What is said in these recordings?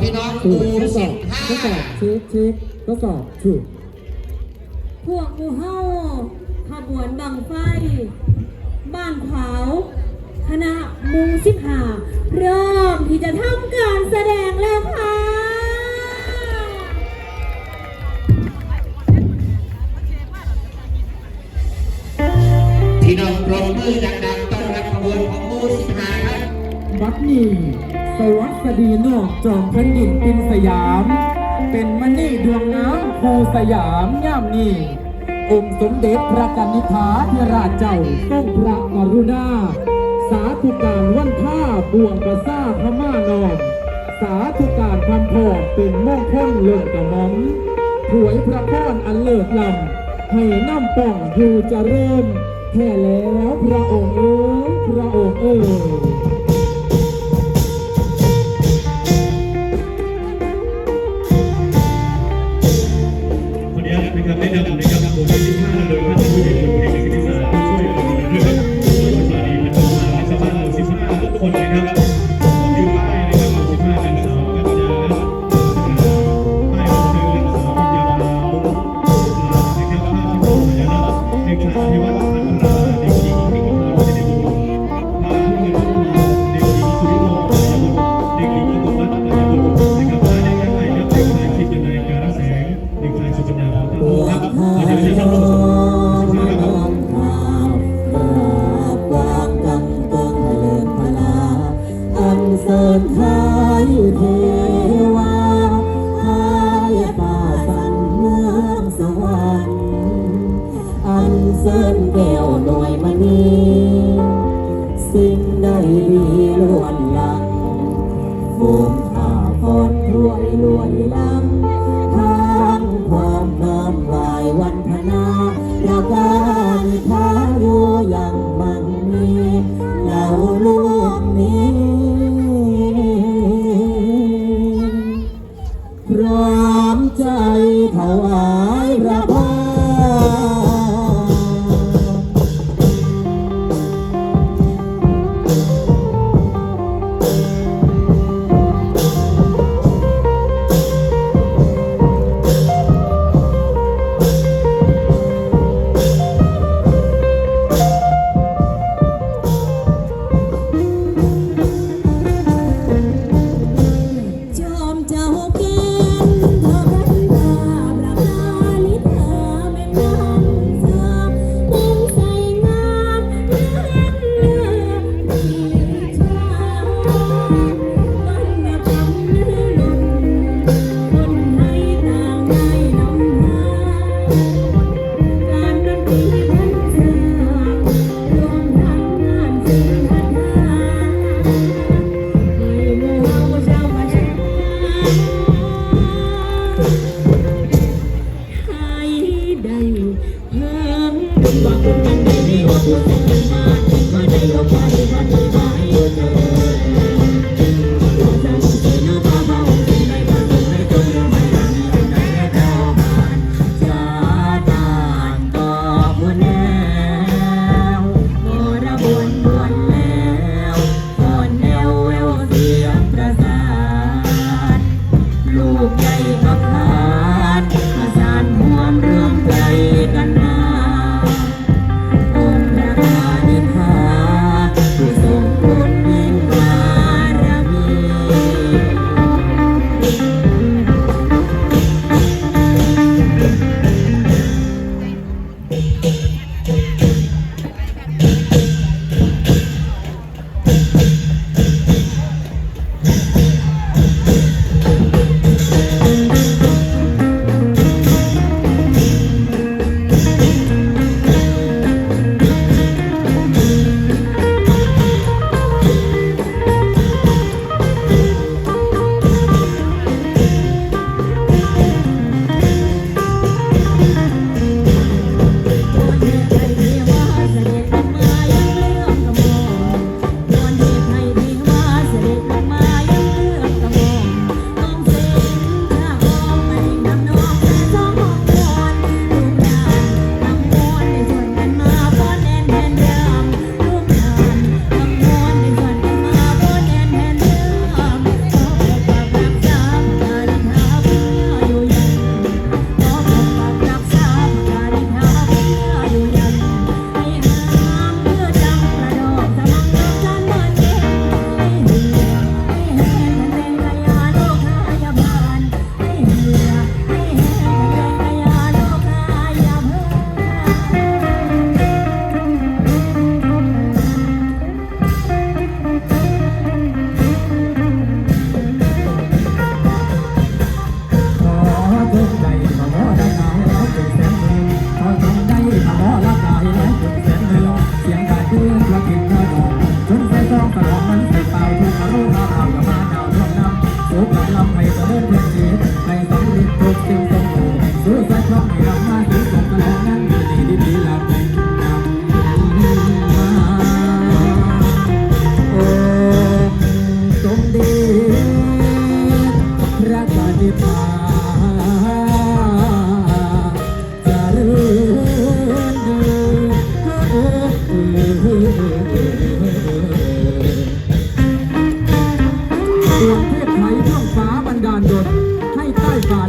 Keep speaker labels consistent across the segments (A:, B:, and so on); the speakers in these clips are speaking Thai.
A: พี่น้อง
B: ถู
A: ห
B: ก
A: มู่
B: ทดส
A: สิ
B: อ
A: บบห้า
B: ทดสอบเช็คเช็คทดสอบถูก
C: พวกหมูเฮาขบวนบังไฟ บ้านขวาวคณะมุงสิบหาเริ่มที่จะทำการแสดงแล้วค่ะ
A: พี่น้องปรบมือดังๆต้อนรับขบวนของหมู่สิบห้าครับ
B: บัดนี้ สวัสดีนอกจอมแผ่นดินป็นสยาม เป็นมณีดวงน้ำภูสยามย่ามนี้องค์สมเด็จพระกนิษฐาธิราชเจ้าทรงพระกรุณา สาธุการวันท่าบวงประซาพม่านอมสาธุการคำพอเป็นมงคลเลื่อนกระมอมถวยพระพรอันเลิศลำให้น้ำป่องอยู่จะเริ่มแค่แล้วพระองค์เอ๋ยพระองค์เอ๋ย
D: ใจ
E: ถวา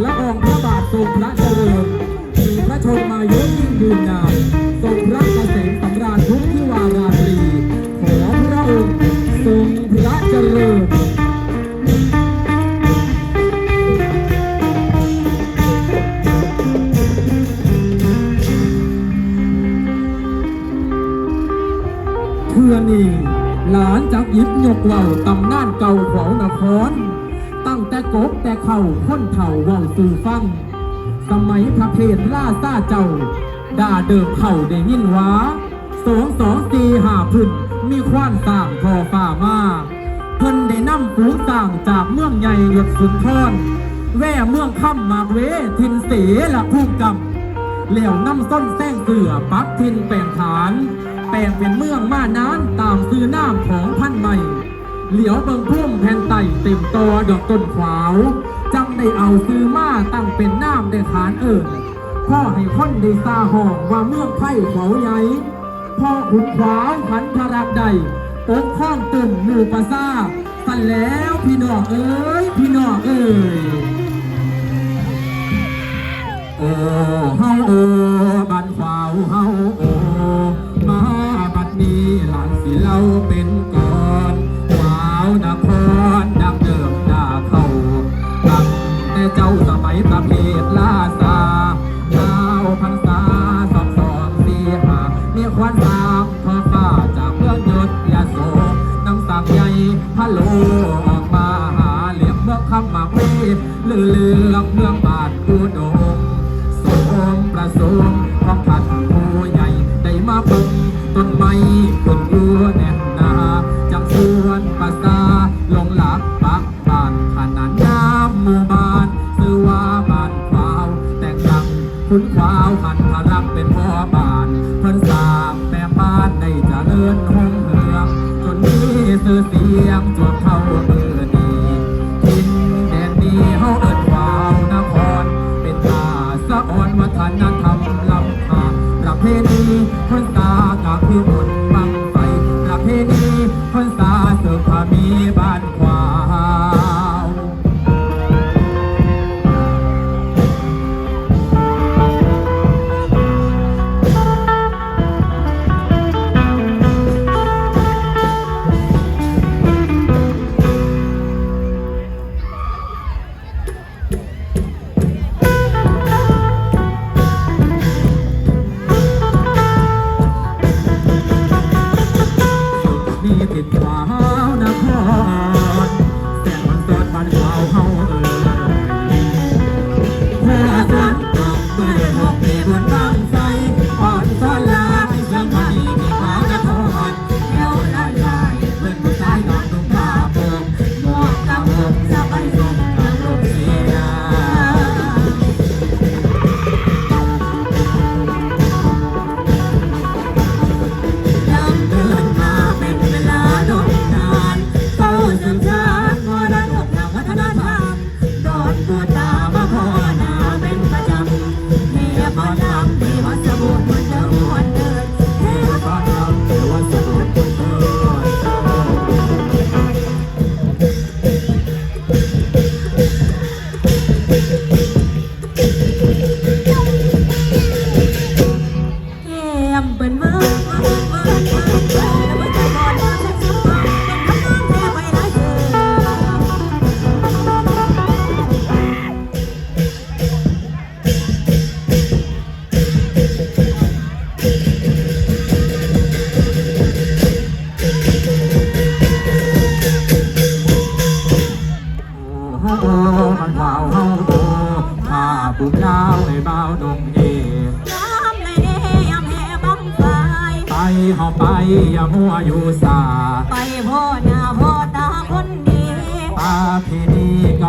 B: ละอองพระบาททรงพระเจริญมีพระชนมายุยิ่งยืนนานทรงพระเกษมสำราญทุกที่วาราตรีขอพระองค์ทรงพระเจริญเพื่อนี่หลานจากยิบยกเหล่าตำนานเก่าของนคร แต่กบแต่เข่าพ้นเถ่าเว่าสู่ฟัง สมัยพระเพทล่าซาเจ้า ด่าเดิมเข่าได้ยินวาสองสองสี่หาพึ่นมีควานสร้างพอฝ่ามาเพิ่นได้นำฝูงสร้างจากเมืองใหญ่หยศสุนทรแว่เมืองค่ำมากเวทินเสละพุ่มกำเหลี่ยวน้ำส้นแซงเกลือปักทินแปลงฐาน แปลงเป็นเมืองม่านานตามซื้อน้ำของพันใหม่ เหลียวเบิงพุ่มแผ่นไต่เต็มตัวดอกต้นขวาวจังได้เอาซื้อมาตั้งเป็นน้ำได้ขานเอิญพ่อให้คนได้ซาห้องว่าเมืองไผ่เขาใหญ่พ่อขุนขวาวขันพรักใดปกข้องตุ่มหมู่ประซาสั่นแล้วพี่น้องเอ้ยพี่น้องเอ้ยโอ้เฮาโอ้บันขวาวเฮาโอ้ ระสมของพันผู้ใหญ่ได้มาปลูกต้นไม้ต้นยัวแน่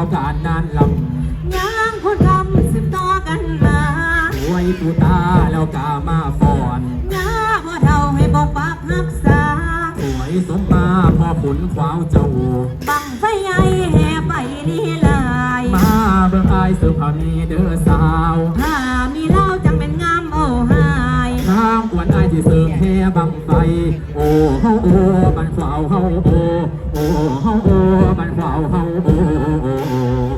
B: าวารนานลำย่างคนกำสืบต่อ
C: กันมาห
B: วย
C: ตูตา
B: แล้วกามาฟอน
C: หน้าบ่เท่าให้บอกปากรักษา
B: สวยสมมาพอผลขวาวเจ้า
C: บังไฟใหญ่แห่ไปนี่ลาย
B: มาเบิ่งอายสืบพามีเด้อสาว
C: จีเส
B: ริมแห่บังไฟโอ้เฮาโอ้บันข่าวเฮาโอ้โอ้เฮาโอ้
C: บันข่าวเฮาโอ้